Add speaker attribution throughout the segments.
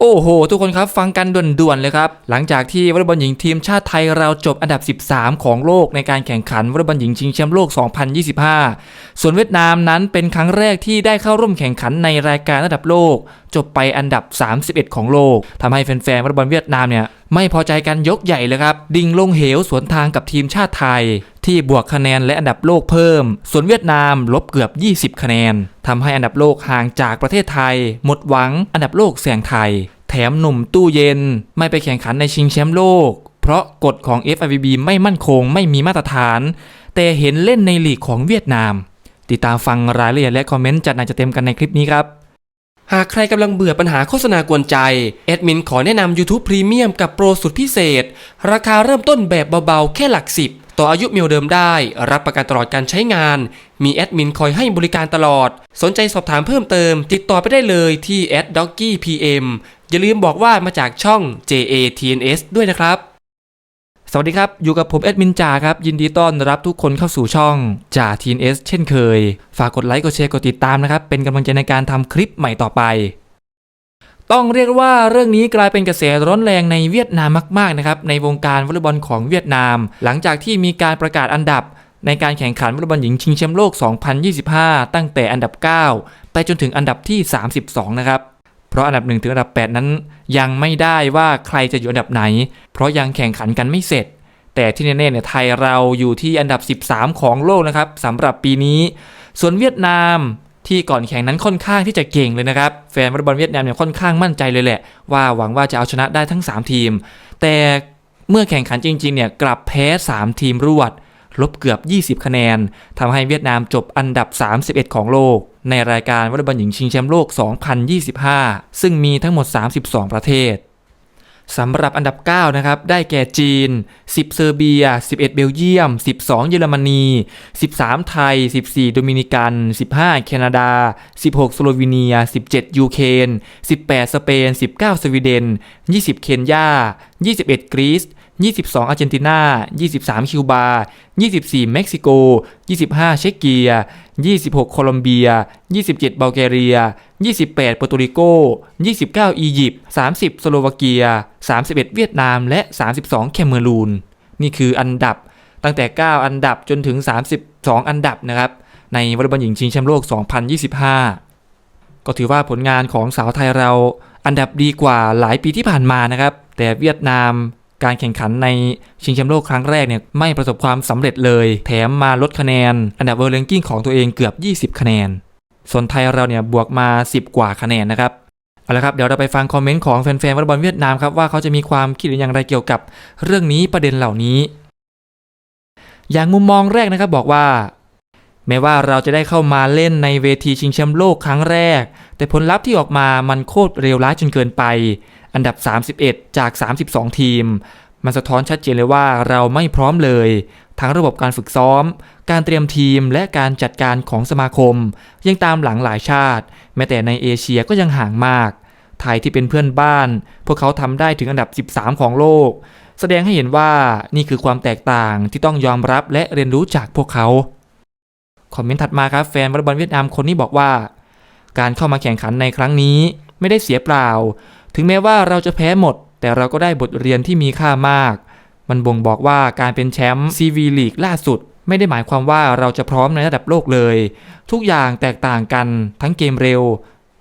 Speaker 1: โอ้โห ทุกคนครับฟังกันด่วนๆเลยครับ หลังจากที่วอลเลย์บอลหญิงทีมชาติไทยเราจบอันดับ 13 ของโลกในการแข่งขันวอลเลย์บอลหญิงชิงแชมป์โลก 2025 ส่วนเวียดนามนั้นเป็นครั้งแรกที่ได้เข้าร่วมแข่งขันในรายการระดับโลก จบไปอันดับ 31 ของโลกทำให้แฟนๆวอลเลย์บอลเวียดนามเนี่ยไม่พอใจกันยกใหญ่เลยครับ ดิ่งลงเหวสวนทางกับทีมชาติไทย ที่บวกคะแนนและอันดับโลกเพิ่ม ส่วนเวียดนามลบเกือบ 20 คะแนนทำให้อันดับโลกห่างจากประเทศไทย หมดหวังอันดับโลกแซงไทย แถมหนุ่มตู้เย็น ไม่ไปแข่งขันในชิงแชมป์โลก เพราะกฎของ FIVB ไม่มั่นคงไม่มีมาตรฐาน แต่เห็นเล่นในลีกของเวียดนาม ติดตามฟังรายละเอียดและคอมเมนต์จัดหนักจะเต็มกันในคลิปนี้ครับ
Speaker 2: หากใครกำลังเบื่อปัญหาโฆษณากวนใจ แอดมินขอแนะนำ YouTube Premium กับโปรสุดพิเศษ ราคาเริ่มต้นแบบเบาๆ แค่หลักสิบ ต่ออายุเมลเดิมได้ รับประกันตลอดการใช้งาน มีแอดมินคอยให้บริการตลอด สนใจสอบถามเพิ่มเติม ติดต่อไปได้เลยที่ a d d o g g y PM อย่าลืมบอกว่ามาจากช่อง JATNS ด้วยนะครับ
Speaker 1: สวัสดีครับ อยู่กับผมแอดมินจ่าครับ ยินดีต้อนรับทุกคนเข้าสู่ช่องจ่าทีนเอสเช่นเคย ฝากกดไลค์ กดแชร์ กดติดตามนะครับ เป็นกำลังใจในการทำคลิปใหม่ต่อไป ต้องเรียกว่าเรื่องนี้กลายเป็นกระแสร้อนแรงในเวียดนามมากๆนะครับในวงการวอลเลย์บอลของเวียดนาม หลังจากที่มีการประกาศอันดับ ในการแข่งขันวอลเลย์บอลหญิงชิงแชมป์โลก 2025 ตั้งแต่อันดับ 9 ไปจนถึงอันดับที่ 32 นะครับ เพราะอันดับ 1 ถึงอันดับ 8 นั้น ยังไม่ได้ว่าใครจะอยู่อันดับไหน เพราะยังแข่งขันกันไม่เสร็จ แต่ที่แน่ๆเนี่ยไทยเราอยู่ที่อันดับ 13 ของโลกนะครับสำหรับปีนี้ ส่วนเวียดนาม ที่ก่อนแข่งนั้นค่อนข้างที่จะเก่งเลยนะครับแฟนวอลเลย์บอลเวียดนามเนี่ยค่อนข้างมั่นใจเลยแหละ ว่าหวังว่าจะเอาชนะได้ทั้ง 3 ทีม แต่เมื่อแข่งขันจริงๆเนี่ยกลับแพ้ 3 ทีมรวด ลบเกือบ 20 คะแนนทำให้เวียดนามจบอันดับ 31 ของโลก ในรายการวอลเลย์บอลหญิงชิงแชมป์โลก 2025 ซึ่งมีทั้งหมด 32 ประเทศ สำหรับอันดับ 9 นะครับ ได้แก่จีน 10 เซอร์เบีย 11 เบลเยียม 12 เยอรมนี 13 ไทย 14 โดมินิกัน 15 แคนาดา 16 สโลวีเนีย 17 ยูเครน18 สเปน 19 สวีเดน 20 เคนยา 21 กรีซ22อาร์เจนตินา 23 คิวบา 24 เม็กซิโก 25 เชกเกีย 26 โคลอมเบีย 27 บัลแกเรีย 28เปอร์โตริโก 29 อียิปต์ 30 สโลวาเกีย 31 เวียดนาม และ 32 แคเมรูน นี่คืออันดับตั้งแต่ 9 อันดับจนถึง 32 อันดับนะครับ ในวอลเลย์บอลหญิงชิงแชมป์โลก 2025 ก็ถือว่าผลงานของสาวไทยเราอันดับดีกว่าหลายปีที่ผ่านมานะครับ แต่เวียดนาม การแข่งขันในชิงแชมป์โลกครั้งแรกเนี่ยไม่ประสบความสำเร็จเลย แถมมาลดคะแนน อันดับเวอร์เรนกิ้งของตัวเองเกือบ 20 คะแนน ส่วนไทยเราเนี่ยบวกมา 10 กว่าคะแนนนะครับเอาละครับเดี๋ยวเราไปฟังคอมเมนต์ของแฟนๆวอลเลย์บอลเวียดนามครับว่าเขาจะมีความคิดเห็นอย่างไรเกี่ยวกับเรื่องนี้ประเด็นเหล่านี้ อย่างมุมมองแรกนะครับบอกว่า แม้ว่าเราจะได้เข้ามาเล่นในเวทีชิงแชมป์โลกครั้งแรก แต่ผลลัพธ์ที่ออกมามันโคตรเร็วร้ายจนเกินไป อันดับ 31 จาก 32 ทีม มันสะท้อนชัดเจนเลยว่าเราไม่พร้อมเลย ทั้งระบบการฝึกซ้อม การเตรียมทีมและการจัดการของสมาคม ยังตามหลังหลายชาติ แม้แต่ในเอเชียก็ยังห่างมาก ไทยที่เป็นเพื่อนบ้าน พวกเขาทำได้ถึงอันดับ 13 ของโลก แสดงให้เห็นว่านี่คือความแตกต่างที่ต้องยอมรับและเรียนรู้จากพวกเขา คอมเมนต์ถัดมาครับแฟนวอลเลย์บอลเวียดนามคนนี้บอกว่า การเข้ามาแข่งขันในครั้งนี้ไม่ได้เสียเปล่า ถึงแม้ว่าเราจะแพ้หมด แต่เราก็ได้บทเรียนที่มีค่ามาก มันบ่งบอกว่าการเป็นแชมป์ซีวีลีกล่าสุด ไม่ได้หมายความว่าเราจะพร้อมในระดับโลกเลย ทุกอย่างแตกต่างกันทั้งเกมเร็ว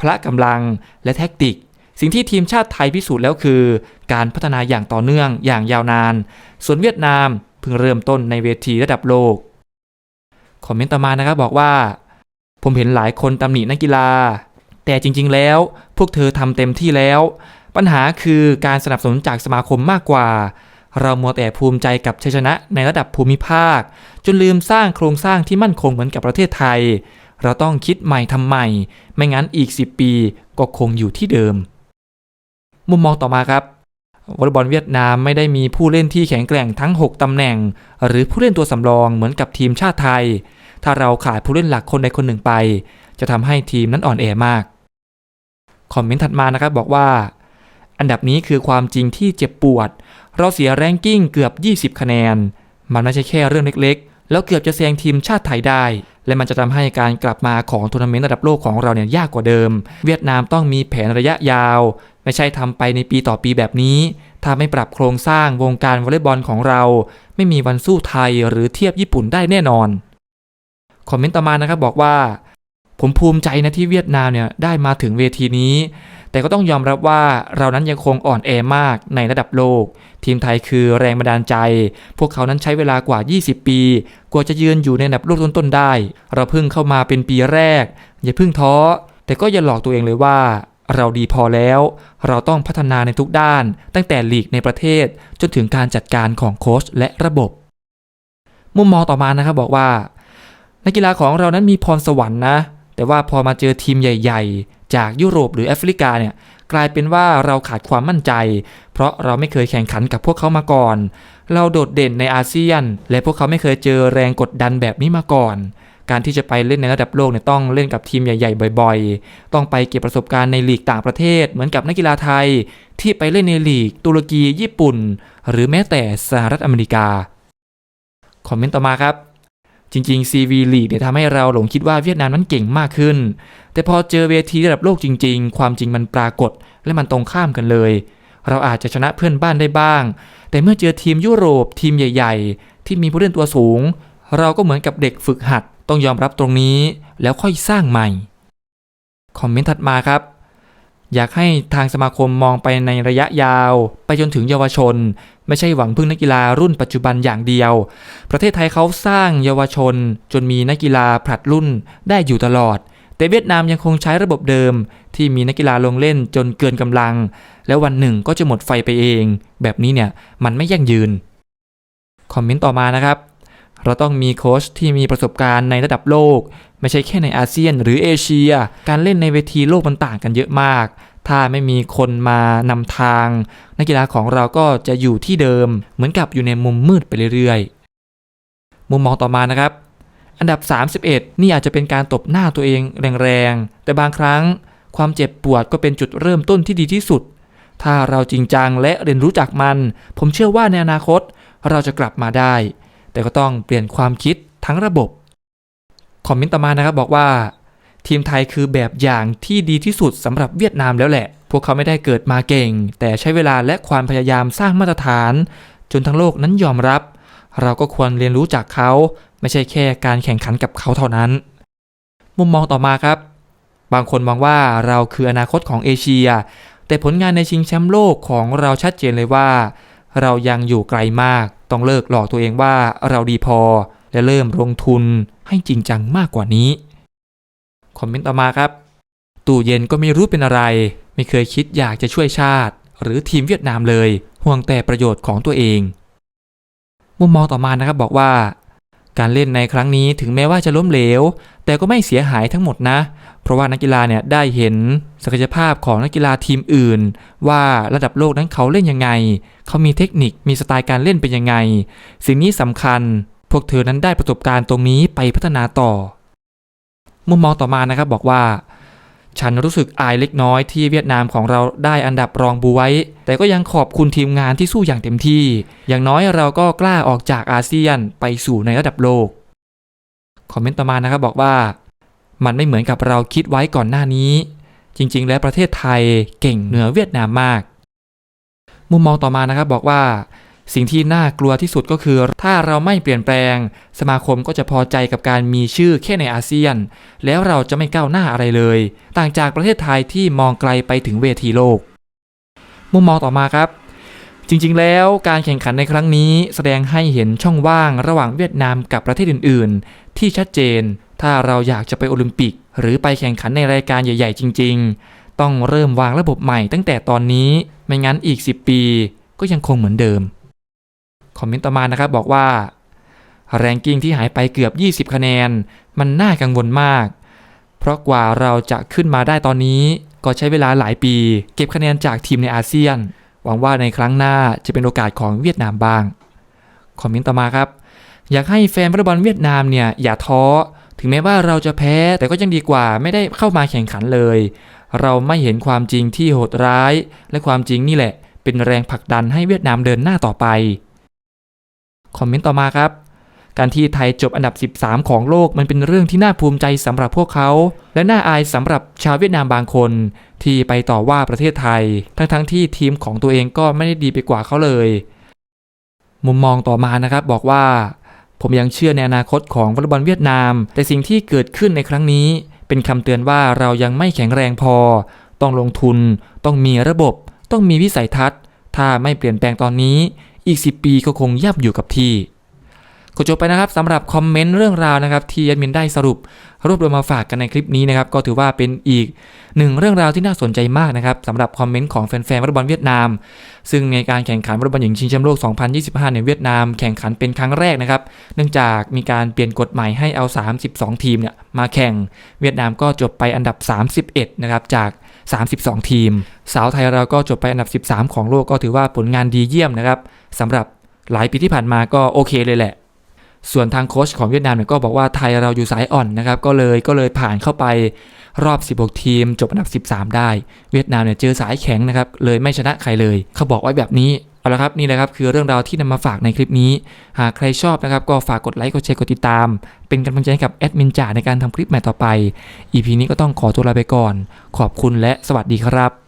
Speaker 1: พละกำลังและแท็กติก สิ่งที่ทีมชาติไทยพิสูจน์แล้วคือ การพัฒนาอย่างต่อเนื่องอย่างยาวนาน ส่วนเวียดนามเพิ่งเริ่มต้นในเวทีระดับโลก คอมเมนต์ต่อมานะครับบอกว่า ผมเห็นหลายคนตำหนินักกีฬา แต่จริง ๆ แล้วพวกเธอทำเต็มที่แล้ว ปัญหาคือการสนับสนุนจากสมาคมมากกว่า เรามัวแต่ภูมิใจกับชัยชนะในระดับภูมิภาค จนลืมสร้างโครงสร้างที่มั่นคงเหมือนกับประเทศไทย เราต้องคิดใหม่ทำใหม่ ไม่งั้นอีก 10 ปีก็คงอยู่ที่เดิม มุมมองต่อมาครับวอลเลย์บอลเวียดนามไม่ได้มีผู้เล่นที่แข็งแกร่งทั้ง 6 ตำแหน่ง หรือผู้เล่นตัวสำรองเหมือนกับทีมชาติไทย ถ้าเราขาดผู้เล่นหลักคนใดคนหนึ่งไป จะทำให้ทีมนั้นอ่อนแอมาก คอมเมนต์ถัดมานะครับบอกว่า อันดับนี้คือความจริงที่เจ็บปวด เราเสียแรงกิ้งเกือบ 20 คะแนน มันไม่ใช่แค่เรื่องเล็กๆ แล้วเกือบจะแซงทีมชาติไทยได้ และมันจะทำให้การกลับมาของทัวร์นาเมนต์ระดับโลกของเราเนี่ยยากกว่าเดิม เวียดนามต้องมีแผนระยะยาว ไม่ใช่ทำไปในปีต่อปีแบบนี้ถ้าไม่ปรับโครงสร้างวงการวอลเลย์บอลของเรา ไม่มีวันสู้ไทยหรือเทียบญี่ปุ่นได้แน่นอน คอมเมนต์ต่อมานะครับบอกว่า ผมภูมิใจนะที่เวียดนามเนี่ยได้มาถึงเวทีนี้ แต่ก็ต้องยอมรับว่าเรานั้นยังคงอ่อนแอมากในระดับโลก ทีมไทยคือแรงบันดาลใจ พวกเขานั้นใช้เวลากว่า 20 ปี กว่าจะยืนอยู่ในอันดับโลกต้นๆได้ เราเพิ่งเข้ามาเป็นปีแรก อย่าเพิ่งท้อ แต่ก็อย่าหลอกตัวเองเลยว่าเราดีพอแล้ว เราต้องพัฒนาในทุกด้าน ตั้งแต่หลีกในประเทศ จนถึงการจัดการของโค้ชและระบบ มุมมองต่อมานะครับบอกว่า นักกีฬาของเรานั้นมีพรสวรรค์นะ แต่ว่าพอมาเจอทีมใหญ่ ๆ จากยุโรปหรือแอฟริกาเนี่ยกลายเป็นว่าเราขาดความมั่นใจ เพราะเราไม่เคยแข่งขันกับพวกเขามาก่อน เราโดดเด่นในอาเซียน และพวกเขาไม่เคยเจอแรงกดดันแบบนี้มาก่อน การที่จะไปเล่นในระดับโลกเนี่ยต้องเล่นกับทีมใหญ่ ๆ บ่อย ๆ ต้องไปเก็บประสบการณ์ในลีกต่างประเทศ เหมือนกับนักกีฬาไทย ที่ไปเล่นในลีก ตุรกีญี่ปุ่น หรือแม้แต่สหรัฐอเมริกา คอมเมนต์ต่อมาครับ จริงๆ CV League เนี่ยทำให้เราหลงคิดว่าเวียดนามนั้นเก่งมากขึ้น แต่พอเจอเวทีระดับโลกจริง ๆ ความจริงมันปรากฏ และมันตรงข้ามกันเลย เราอาจจะชนะเพื่อนบ้านได้บ้าง แต่เมื่อเจอทีมยุโรปทีมใหญ่ ๆ ที่มีผู้เล่นตัวสูง เราก็เหมือนกับเด็กฝึกหัด ต้องยอมรับตรงนี้ แล้วค่อยสร้างใหม่ คอมเมนต์ถัดมาครับ อยากให้ทางสมาคมมองไปในระยะยาว ไปจนถึงเยาวชน ไม่ใช่หวังพึ่งนักกีฬารุ่นปัจจุบันอย่างเดียว ประเทศไทยเขาสร้างเยาวชน จนมีนักกีฬาผลัดรุ่นได้อยู่ตลอด แต่เวียดนามยังคงใช้ระบบเดิม ที่มีนักกีฬาลงเล่นจนเกินกำลัง แล้ววันหนึ่งก็จะหมดไฟไปเอง แบบนี้เนี่ยมันไม่ยั่งยืน คอมเมนต์ต่อมานะครับ เราต้องมีโค้ชที่มีประสบการณ์ในระดับโลก ไม่ใช่แค่ในอาเซียนหรือเอเชีย การเล่นในเวทีโลกมันต่างกันเยอะมาก ถ้าไม่มีคนมานำทาง นักกีฬาของเราก็จะอยู่ที่เดิม เหมือนกับอยู่ในมุมมืดไปเรื่อยๆ มุมมองต่อมานะครับ อันดับ 31 นี่อาจจะเป็นการตบหน้าตัวเองแรงๆ แต่บางครั้งความเจ็บปวดก็เป็นจุดเริ่มต้นที่ดีที่สุด ถ้าเราจริงจังและเรียนรู้จากมัน ผมเชื่อว่าในอนาคตเราจะกลับมาได้ แต่ก็ต้องเปลี่ยนความคิดทั้งระบบ คอมเมนต์ต่อมานะครับบอกว่า ทีมไทยคือแบบอย่างที่ดีที่สุดสำหรับเวียดนามแล้วแหละ พวกเขาไม่ได้เกิดมาเก่ง แต่ใช้เวลาและความพยายามสร้างมาตรฐาน จนทั้งโลกนั้นยอมรับ เราก็ควรเรียนรู้จากเขา ไม่ใช่แค่การแข่งขันกับเขาเท่านั้น มุมมองต่อมาครับ บางคนมองว่าเราคืออนาคตของเอเชีย แต่ผลงานในชิงแชมป์โลกของเราชัดเจนเลยว่า เรายังอยู่ไกลมาก ต้องเลิกหลอกตัวเองว่าเราดีพอ และเริ่มลงทุนให้จริงจังมากกว่านี้ คอมเมนต์ต่อมาครับ ตู้เย็นก็ไม่รู้เป็นอะไร ไม่เคยคิดอยากจะช่วยชาติ หรือทีมเวียดนามเลย ห่วงแต่ประโยชน์ของตัวเอง มุมมองต่อมานะครับบอกว่า การเล่นในครั้งนี้ถึงแม้ว่าจะล้มเหลว แต่ก็ไม่เสียหายทั้งหมดนะ เพราะว่านักกีฬาเนี่ยได้เห็นศักยภาพของนักกีฬาทีมอื่น ว่าระดับโลกนั้นเขาเล่นยังไง เขามีเทคนิคมีสไตล์การเล่นเป็นยังไง สิ่งนี้สำคัญ พวกเธอนั้นได้ประสบการณ์ตรงนี้ไปพัฒนาต่อ มุมมองต่อมานะครับบอกว่า ฉันรู้สึกอายเล็กน้อยที่เวียดนามของเราได้อันดับรองบวยแต่ก็ยังขอบคุณทีมงานที่สู้อย่างเต็มที่ อย่างน้อยเราก็กล้าออกจากอาเซียนไปสู่ในระดับโลก คอมเมนต์ต่อมานะครับบอกว่า มันไม่เหมือนกับเราคิดไว้ก่อนหน้านี้ จริง ๆ แล้วประเทศไทยเก่งเหนือเวียดนามมาก มุมมองต่อมานะครับบอกว่า สิ่งที่น่ากลัวที่สุดก็คือ ถ้าเราไม่เปลี่ยนแปลง สมาคมก็จะพอใจกับการมีชื่อแค่ในอาเซียน แล้วเราจะไม่ก้าวหน้าอะไรเลย ต่างจากประเทศไทยที่มองไกลไปถึงเวทีโลก มุมมองต่อมาครับ จริงๆ แล้วการแข่งขันในครั้งนี้ แสดงให้เห็นช่องว่างระหว่างเวียดนามกับประเทศอื่น ๆ ที่ชัดเจน ถ้าเราอยากจะไปโอลิมปิก หรือไปแข่งขันในรายการใหญ่ ๆ จริง ๆ ต้องเริ่มวางระบบใหม่ตั้งแต่ตอนนี้ ไม่งั้นอีก 10 ปี ก็ยังคงเหมือนเดิม อมเมนต์ต่อมานะครับบอกว่าแรงกิ้งที่หายไปเกือบ 20 คะแนน มันน่ากังวลมาก เพราะกว่าเราจะขึ้นมาได้ตอนนี้ ก็ใช้เวลาหลายปี เก็บคะแนนจากทีมในอาเซียน หวังว่าในครั้งหน้าจะเป็นโอกาสของเวียดนามบ้าง คอมเมนต์ต่อมาครับ อยากให้แฟนวอลเลย์บอลเวียดนามเนี่ยอย่าท้อ ถึงแม้ว่าเราจะแพ้แต่ก็ยังดีกว่าไม่ได้เข้ามาแข่งขันเลย เราไม่เห็นความจริงที่โหดร้าย และความจริงนี่แหละ เป็นแรงผลักดันให้เวียดนามเดินหน้าต่อไป คอมเมนต์ต่อมาครับ การที่ไทยจบอันดับ 13 ของโลกมันเป็นเรื่องที่น่าภูมิใจสำหรับพวกเขา และน่าอายสำหรับชาวเวียดนามบางคน ที่ไปต่อว่าประเทศไทย ทั้งๆที่ทีมของตัวเองก็ไม่ได้ดีไปกว่าเขาเลย มุมมองต่อมานะครับบอกว่าผมยังเชื่อในอนาคตของวอลเลย์บอลเวียดนาม แต่สิ่งที่เกิดขึ้นในครั้งนี้ เป็นคำเตือนว่าเรายังไม่แข็งแรงพอ ต้องลงทุน ต้องมีระบบ ต้องมีวิสัยทัศน์ ถ้าไม่เปลี่ยนแปลงตอนนี้ อีก 10 ปีก็คงยับอยู่กับที่ก็จบไปนะครับสำหรับคอมเมนต์เรื่องราวนะครับที่แอดมินได้สรุป รวบรวมมาฝากกันในคลิปนี้นะครับก็ถือว่าเป็นอีกหนึ่งเรื่องราวที่น่าสนใจมากนะครับสำหรับคอมเมนต์ของแฟนๆวอลเลย์บอลเวียดนาม ซึ่งในการแข่งขันวอลเลย์บอลหญิงชิงแชมป์โลก 2025 ในเวียดนามแข่งขันเป็นครั้งแรกนะครับเนื่องจากมีการเปลี่ยนกฎใหม่ให้เอา 32 ทีมเนี่ยมาแข่งเวียดนามก็จบไปอันดับ 31 นะครับจาก 32 ทีม สาวไทยเราก็จบไปอันดับ 13 ของโลกก็ถือว่าผลงานดีเยี่ยมนะครับสำหรับหลายปีที่ผ่านมาก็โอเคเลยแหละ ส่วนทางโค้ชของเวียดนามเนี่ยก็บอกว่าไทยเราอยู่สายอ่อนนะครับก็เลยก็เลยผ่านเข้าไปรอบ 16 ทีม จบอันดับ 13 ได้ เวียดนามเนี่ยเจอสายแข็งนะครับเลยไม่ชนะใครเลย เขาบอกไว้แบบนี้ เอาละครับนี่แหละครับคือเรื่องราวที่นำมาฝากในคลิปนี้ หากใครชอบนะครับก็ฝากกดไลค์กดแชร์กดติดตาม เป็นกำลังใจให้กับแอดมินจ่าในการทำคลิปใหม่ต่อไป EP นี้ก็ต้องขอตัวลาไปก่อน ขอบคุณและสวัสดีครับ